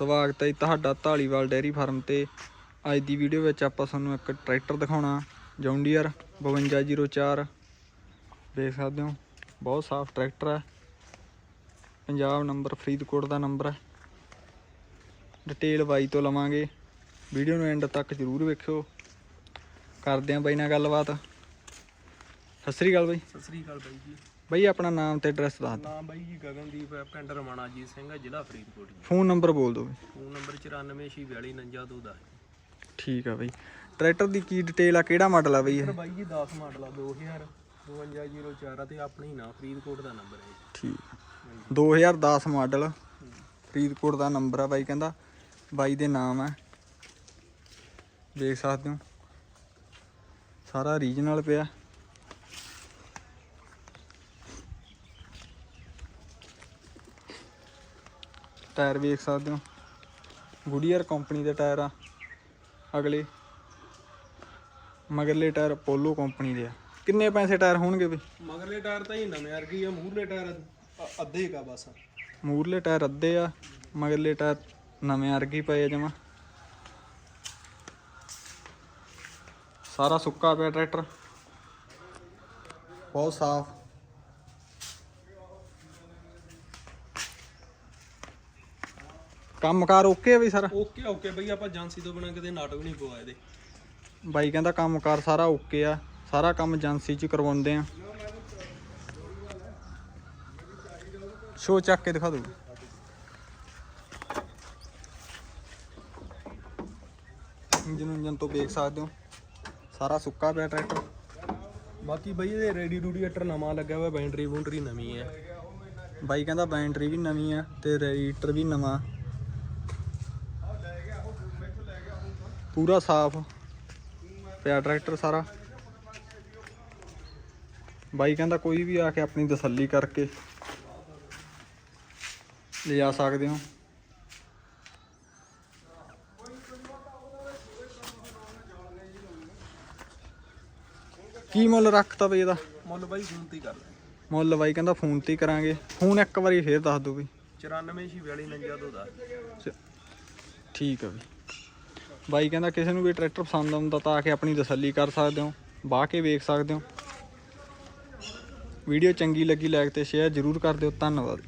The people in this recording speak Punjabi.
ਸਵਾਗਤ ਹੈ ਜੀ ਤੁਹਾਡਾ ਢਾਲੀਵਾਲ ਡੇਅਰੀ ਫਾਰਮ ਤੇ। ਅੱਜ ਦੀ ਵੀਡੀਓ ਵਿੱਚ ਆਪਾਂ ਤੁਹਾਨੂੰ ਇੱਕ ਟਰੈਕਟਰ ਦਿਖਾਉਣਾ। ਜੌਂਡੀਅਰ 5204 ਦੇਖ ਸਕਦੇ ਹੋ, ਬਹੁਤ ਸਾਫ਼ ਟਰੈਕਟਰ ਹੈ। ਪੰਜਾਬ ਨੰਬਰ, ਫਰੀਦਕੋਟ ਦਾ ਨੰਬਰ ਹੈ। ਡਿਟੇਲ ਬਾਈ ਤੋਂ ਲਵਾਂਗੇ। ਵੀਡੀਓ ਨੂੰ ਐਂਡ ਤੱਕ ਜ਼ਰੂਰ ਵੇਖਿਓ। ਕਰਦੇ ਆਂ ਬਾਈ ਨਾਲ ਗੱਲਬਾਤ। ਸਤਿ ਸ੍ਰੀ ਅਕਾਲ ਬਾਈ। ਸਤਿ ਸ੍ਰੀ ਅਕਾਲ ਬਾਈ ਜੀ। ਬਾਈ ਆਪਣਾ ਨਾਮ ਤੇ ਐਡਰੈਸ ਦੱਸ ਦਿਓ। ਨਾਮ ਬਾਈ ਜੀ ਗਗਨਦੀਪ ਹੈ ਪਿੰਡ ਰਮਾਣਾ ਜੀ ਸਿੰਘ ਹੈ ਜ਼ਿਲ੍ਹਾ ਫਰੀਦਕੋਟ ਜੀ। ਫੋਨ ਨੰਬਰ ਬੋਲ ਦਿਓ ਬਾਈ। ਫੋਨ ਨੰਬਰ 9464499210 ਠੀਕ ਆ ਬਾਈ। ਟਰੈਕਟਰ ਦੀ ਕੀ ਡਿਟੇਲ ਆ ਕਿਹੜਾ ਮਾਡਲ ਆ ਬਾਈ ਇਹ? ਬਾਈ ਜੀ 10 ਮਾਡਲ ਆ 2000 5204 ਤੇ ਆਪਣੀ ਨਾ ਫਰੀਦਕੋਟ ਦਾ ਨੰਬਰ ਹੈ। ਠੀਕ 2010 ਮਾਡਲ ਫਰੀਦਕੋਟ ਦਾ ਨੰਬਰ ਆ ਬਾਈ ਕਹਿੰਦਾ। ਬਾਈ ਦੇ ਨਾਮ ਆ। ਦੇਖ ਸਕਦੇ ਹੋ। ਸਾਰਾ ਰੀਜਨਲ ਪਿਆ। ਟਾਇਰ ਵੇਖ ਸਕਦੇ ਹੋ। ਗੁਡੀਅਰ ਕੰਪਨੀ ਦੇ ਟਾਇਰ ਆ। ਅਗਲੇ। ਮਗਰਲੇ ਟਾਇਰ ਪੋਲੋ ਕੰਪਨੀ ਦੇ ਆ। ਕਿੰਨੇ ਪੈਸੇ ਟਾਇਰ ਹੋਣਗੇ ਬਈ? ਮਗਰਲੇ ਟਾਇਰ ਤਾਂ ਹੀ ਨਵੇਂ ਵਰਗੀ ਆ ਮੂਹਰਲੇ ਟਾਇਰ ਅ- ਅੱਧੇ ਕਾ ਬਸ। ਮੂਰਲੇ ਟਾਇਰ ਅੱਧੇ ਆ ਮਗਰਲੇ ਟਾਇਰ ਨਵੇਂ ਅਰਗੀ ਪਏ ਆ ਜਮਾ। ਸਾਰਾ ਸੁੱਕਾ ਪਿਆ ਟਰੈਕਟਰ। ਬਹੁਤ ਸਾਫ਼। ਕੰਮਕਾਰ ਓਕੇ ਆ ਵੀ ਸਰ? ਓਕੇ ਓਕੇ ਬਈ ਆਪਾਂ ਏਜੰਸੀ ਤੋਂ ਬਿਨਾਂ ਕਦੇ ਨਾਟਕ ਨਹੀਂ ਪਵਾਏ ਦੇ ਬਾਈ ਕਹਿੰਦਾ ਕੰਮਕਾਰ ਸਾਰਾ ਓਕੇ ਆ। ਸਾਰਾ ਕੰਮ ਏਜੰਸੀ 'ਚ ਕਰਵਾਉਂਦੇ ਆ। ਸ਼ੋ ਚੱਕ ਕੇ ਦਿਖਾ ਦੋ। ਇੰਜਨ ਇੰਜਨ ਤੋਂ ਵੇਖ ਸਕਦੇ ਹੋ। ਸਾਰਾ ਸੁੱਕਾ ਪਿਆ ਟਰੈਕਟਰ। ਬਾਕੀ ਬਈ ਇਹਦੇ ਰੈਡੀ ਡੂਡੀਏਟਰ ਨਵਾਂ ਲੱਗਿਆ ਹੋਇਆ ਬੈਟਰੀ ਬੂੰਟਰੀ ਨਵੀਂ ਹੈ ਬਾਈ ਕਹਿੰਦਾ ਬੈਟਰੀ ਵੀ ਨਵੀਂ ਆ ਤੇ ਰੇਡੀਏਟਰ ਵੀ ਨਵਾਂ। ਪੂਰਾ ਸਾਫ਼ ਪਿਆ ਟਰੈਕਟਰ ਸਾਰਾ। ਬਾਈ ਕਹਿੰਦਾ ਕੋਈ ਵੀ ਆ ਕੇ ਆਪਣੀ ਤਸੱਲੀ ਕਰਕੇ ਲਿਜਾ ਸਕਦੇ ਹੋ। ਕੀ ਮੁੱਲ ਰੱਖਤਾ ਬਈ ਇਹਦਾ? ਮੁੱਲ ਬਾਈ ਫੋਨ ਤੇ ਹੀ ਕਰ ਲੈ। ਮੁੱਲ ਬਾਈ ਕਹਿੰਦਾ ਫੋਨ ਤੇ ਹੀ ਕਰਾਂਗੇ। ਫੋਨ ਇੱਕ ਵਾਰੀ ਫੇਰ ਦੱਸ ਦਿਓ ਬਈ। 94 ਚ- ਠੀਕ ਆ ਬਈ। ਬਾਈ ਕਹਿੰਦਾ ਕਿਸੇ ਨੂੰ ਵੀ ਟਰੈਕਟਰ ਪਸੰਦ ਆਉਂਦਾ ਤਾਂ ਆ ਕੇ ਆਪਣੀ ਤਸੱਲੀ ਕਰ ਸਕਦੇ ਹੋ ਬਾਹ ਕੇ ਵੇਖ ਸਕਦੇ ਹੋ। ਵੀਡੀਓ ਚੰਗੀ ਲੱਗੀ ਲਾਈਕ ਤੇ ਸ਼ੇਅਰ ਜ਼ਰੂਰ ਕਰ ਦਿਓ, ਧੰਨਵਾਦ।